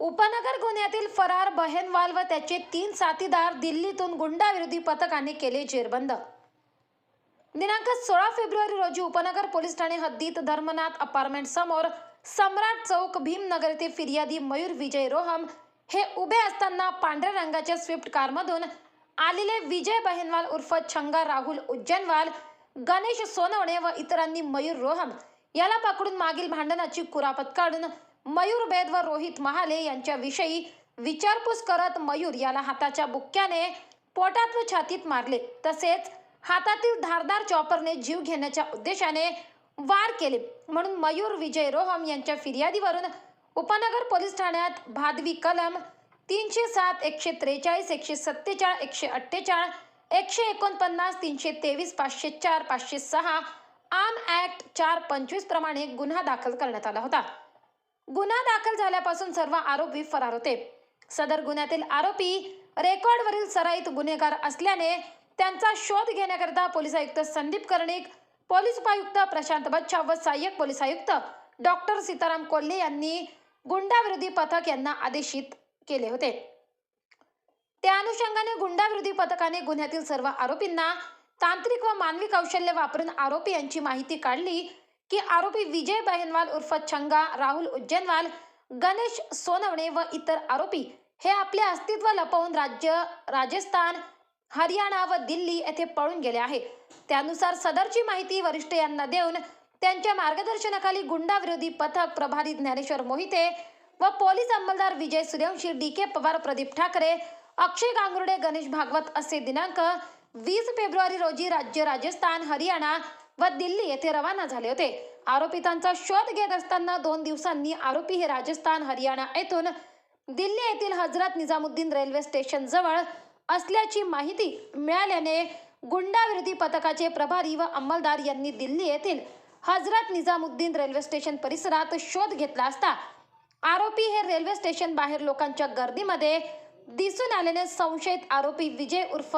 उपनगर गुन्ह्यातील फरार बहेनवाल व त्याचे तीन साथीदार दिल्लीतून गुंडाविरोधी पथकाने केले जेरबंद. दिनांक सोळा फेब्रुवारी रोजी उपनगर पोलीस ठाणे हद्दीत धर्मनाथ अपार्टमेंट समोर सम्राट चौक भीमनगर येथे फिर्यादी मयूर विजय रोहम हे उभे असताना पांढऱ्या रंगाच्या स्विफ्ट कारमधून आलेले विजय बहेनवाल उर्फ छंगा राहुल उज्जैनवाल गणेश सोनवणे व इतरांनी मयूर रोहम याला पकडून मागील भांडणाची कुरापत काढून मयूर बेद व रोहित महाले यांच्याविषयी विचारपूस करत मयूर याला हाताच्या बुक्क्याने पोटात व छातीत मारले. तसेच हातातील धारदार चॉपरने जीव घेण्याच्या उद्देशाने वार केले. म्हणून मयूर विजय रोहम यांच्या फिर्यादीवरून उपनगर पोलीस ठाण्यात भादवी कलम तीनशे सात एकशे त्रेचाळीस एकशे सत्तेचाळीस एकशे अठ्ठेचाळीस एकशे एकोणपन्नास तीनशे तेवीस पाचशे चार पाचशे सहा आम ॲक्ट चार पंचवीस प्रमाणे गुन्हा दाखल करण्यात आला होता. गुन्हा दाखल झाल्यापासून सर्व आरोपी फरार होते. सदर गुन्ह्यातील आरोपी रेकॉर्डवरील सराईत गुन्हेगार असल्याने त्यांचा शोध घेण्याकरिता पोलीस आयुक्त संदीप कर्णिक पोलीस उपायुक्त प्रशांत बच्छा व सहाय्यक पोलीस आयुक्त डॉक्टर सीताराम कोल्हे यांनी गुंडाविरोधी पथक यांना आदेशित केले होते. त्या अनुषंगाने गुंडाविरोधी पथकाने गुन्ह्यातील सर्व आरोपींना तांत्रिक व मानवी कौशल्य वापरून आरोपी यांची माहिती काढली की आरोपी विजय बहेनवाल उर्फ छंगा राहुल उज्जैनवाल गणेश सोनवणे व इतर आरोपी हे आपले अस्तित्व लपवून राज्य राजस्थान हरियाणा व दिल्ली येथे पळून गेले आहे. त्यानुसार सदरची माहिती वरिष्ठ यांना देऊन त्यांच्या मार्गदर्शनाखाली गुंडाविरोधी पथक प्रभारी ज्ञानेश्वर मोहिते व पोलीस अंमलदार विजय सूर्यवंशी डी के पवार प्रदीप ठाकरे अक्षय गांगुर्डे गणेश भागवत असे दिनांक वीस फेब्रुवारी रोजी राज्य राजस्थान हरियाणा व दिल्ली येथे रवाना झाले होते. आरोपितांचा शोध घेत असताना दोन दिवसांनी आरोपी हे राजस्थान हरियाणा येथून दिल्ली येथील हजरत निजामुद्दीन रेल्वे स्टेशन जवळ असल्याची माहिती मिळाल्याने गुंडाविरोधी पथकाचे प्रभारी व अंमलदार यांनी दिल्ली येथील हजरत निजामुद्दीन रेल्वे स्टेशन परिसरात शोध घेतला असता आरोपी हे रेल्वे स्टेशन बाहेर लोकांच्या गर्दीमध्ये दिसून आल्याने संशयित आरोपी विजय उर्फ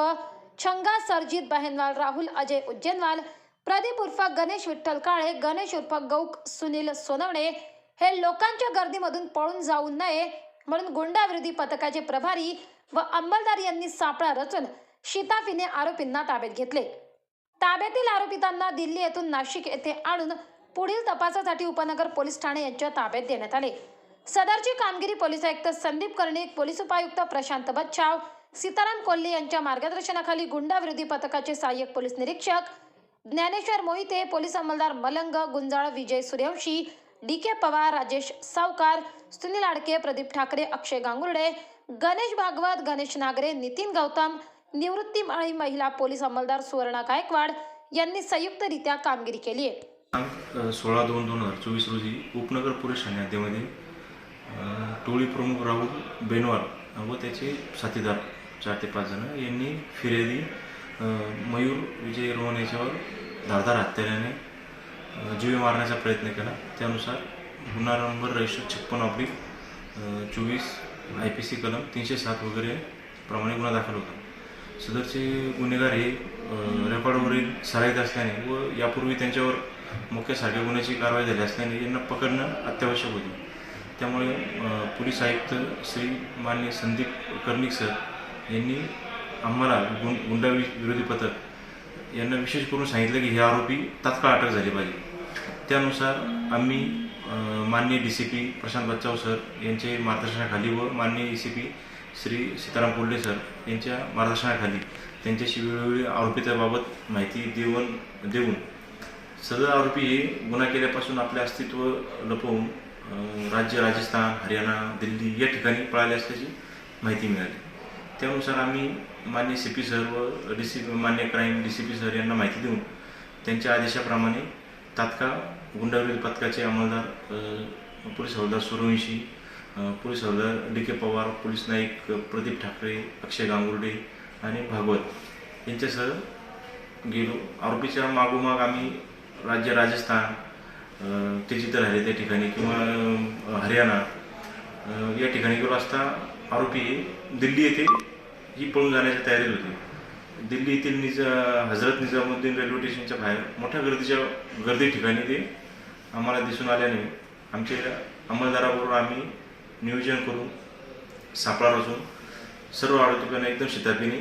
छंगा सरजित बहेनवाल राहुल अजय उज्जैनवाल प्रदीप उर्फ गणेश विठ्ठल काळे गणेश उर्फ गौक सुनील सोनवणे हे लोकांच्या गर्दीमधून पळून जाऊ नये म्हणून गुंडाविरोधी पथकाचे प्रभारी व अंमलदार यांनी सापळा रचून शिताफीने आरोपींना ताब्यात घेतले. ताब्यातील आरोपितांना दिल्ली येथून नाशिक येथे आणून पुढील तपासासाठी उपनगर पोलीस ठाणे यांच्या ताब्यात देण्यात आले. सदरची कामगिरी पोलीस आयुक्त संदीप कर्णिक पोलीस उपायुक्त प्रशांत बच्छाव सीताराम कोल्हे यांच्या मार्गदर्शनाखाली गुंडाविरोधी पथकाचे सहाय्यक पोलीस निरीक्षक ज्ञानेश्वर मोहिते पोलीस अंमलदार मलंग गुंजाळ विजय सूर्यवंशी डी के पवार राजेश सावकार सुनील आडके प्रदीप ठाकरे अक्षय गांगुर्डे गणेश भागवत गणेश नागरे नितीन गौतम निवृत्ती माळी महिला पोलीस अंमलदार सुवर्णा गायकवाड यांनी संयुक्तरित्या कामगिरी केली आहे. दिनांक सोळा दोन दोन हजार चोवीस रोजी उपनगर पोलीस ठाणे हद्दीमध्ये टोळी प्रमुख राहुल बेनवार व त्याचे साथीदार चार ते पाच जण यांनी फिर्यादी मयूर विजय रोहन याच्यावर धारदार हत्याराने जीवे मारण्याचा प्रयत्न केला. त्यानुसार गुन्हा नंबर रजिस्टर छप्पन ऑब्लिक चोवीस आय पी सी कलम तीनशे सात वगैरे प्रमाणे गुन्हा दाखल होता. सदरचे गुन्हेगार हे रेकॉर्डवरील सराईत असल्याने व यापूर्वी त्यांच्यावर मुख्य साठे गुन्ह्याची कारवाई झाली असल्याने यांना पकडणं अत्यावश्यक होते. त्यामुळे पोलीस आयुक्त श्री मान्य संदीप कर्णिक सर यांनी आम्हाला गुं गुंडा वि- विरोधी पथक यांना विशेष करून सांगितलं की हे आरोपी तात्काळ अटक झाली पाहिजे. त्यानुसार आम्ही माननीय D C P Prashant Bachhav sir यांचे मार्गदर्शनाखाली व माननीय D C P Shri Sitaram Kolhe sir यांच्या मार्गदर्शनाखाली त्यांच्याशी वेळोवेळी आरोपिताबाबत माहिती देऊन देऊन सदर आरोपी हे गुन्हा केल्यापासून आपले अस्तित्व लपवून राज्य राजस्थान हरियाणा दिल्ली या ठिकाणी पळाले असल्याची माहिती मिळाली. त्यानुसार आम्ही मान्य सी पी सर व डी सी मान्य crime D C P sir यांना माहिती देऊन त्यांच्या आदेशाप्रमाणे तात्काळ गुंडावरील पथकाचे अंमलदार पोलीस हवालदार सूर्यवंशी पोलीस हवालदार D K Pawar police Naik Pradeep Thakare Akshay Gangurde आणि भागवत यांच्यासह गेलो. आरोपीच्या मागोमाग आम्ही राज्य राजस्थान ते जिथं राहिले त्या ठिकाणी किंवा हरियाणा या ठिकाणी गेलो असता आरोपी दिल्ली येथे ही पळून जाण्याच्या तयारीत होती. दिल्ली येथील निज हजरत निजामुद्दीन रेल्वे स्टेशनच्या बाहेर मोठ्या गर्दीच्या गर्दी ठिकाणी ते आम्हाला दिसून आल्याने आमच्या अंमलदाराबरोबर आम्ही नियोजन करून सापळा रचून सर्व आरोपींना एकदम शिताफीने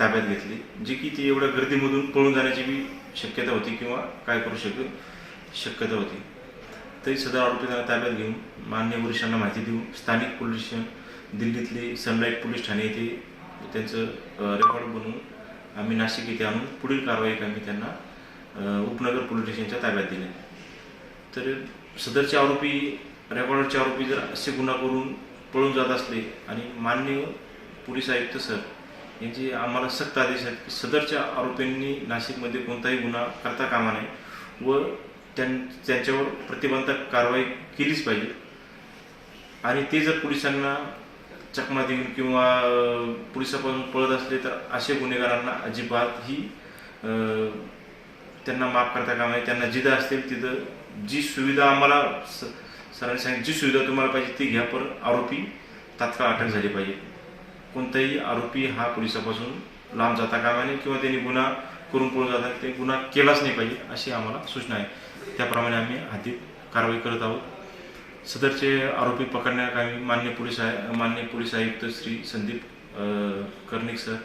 ताब्यात घेतली जी की ती एवढ्या गर्दीमधून पळून जाण्याची बी शक्यता होती किंवा काय करू शकेल शक्यता होती. तरी सदर आरोपींना ताब्यात घेऊन मान्य वरिष्ठांना माहिती देऊन स्थानिक पोलीस स्टेशन दिल्लीतले सनलाईट पोलीस ठाणे येथे त्यांचं रेकॉर्ड बनवून आम्ही नाशिक येथे आणून पुढील कारवाई आम्ही त्यांना उपनगर पोलीस स्टेशनच्या ताब्यात दिले. तर सदरचे आरोपी रेकॉर्डरचे आरोपी जर असे गुन्हा करून पळून जात असले आणि माननीय पोलीस आयुक्त सर यांचे आम्हाला सक्त आदेश आहेत की सदरच्या आरोपींनी नाशिकमध्ये कोणताही गुन्हा करता कामा नये व त्यां त्यांच्यावर प्रतिबंधक कारवाई केलीच पाहिजे. आणि ते जर पोलिसांना चकमा देऊन किंवा पोलिसापासून पळत असले तर असे गुन्हेगारांना अजिबात ही त्यांना माफ करता कामा नये. त्यांना जिथं असतील तिथं जी सुविधा आम्हाला स- सरांनी सांगितली जी सुविधा तुम्हाला पाहिजे ती घ्या पण आरोपी तात्काळ अटक झाली पाहिजे. कोणताही आरोपी हा पोलिसापासून लांब जाता कामा नये किंवा त्यांनी गुन्हा करून पळून जाता ते गुन्हा केलाच नाही पाहिजे अशी आम्हाला सूचना आहे. त्याप्रमाणे आम्ही हाती कारवाई करत आहोत. सदरचे आरोपी पकडण्याकामी मान्य पोलीस आय मान्य पोलीस आयुक्त श्री संदीप कर्णिक सर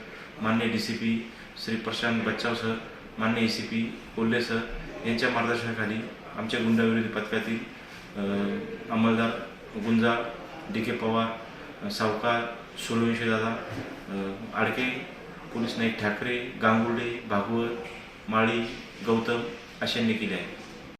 मान्य D C P Shri Prashant Bachhav sir मान्य A C P Kolhe sir यांच्या मार्गदर्शनाखाली आमच्या गुंडाविरोधी पथकातील अंमलदार गुंजा डी के पवार सावकार सोलवंशी दादा आडके पोलीस नाईक ठाकरे गांगुर्डे भागवत माळी गौतम अशांनी केले आहे.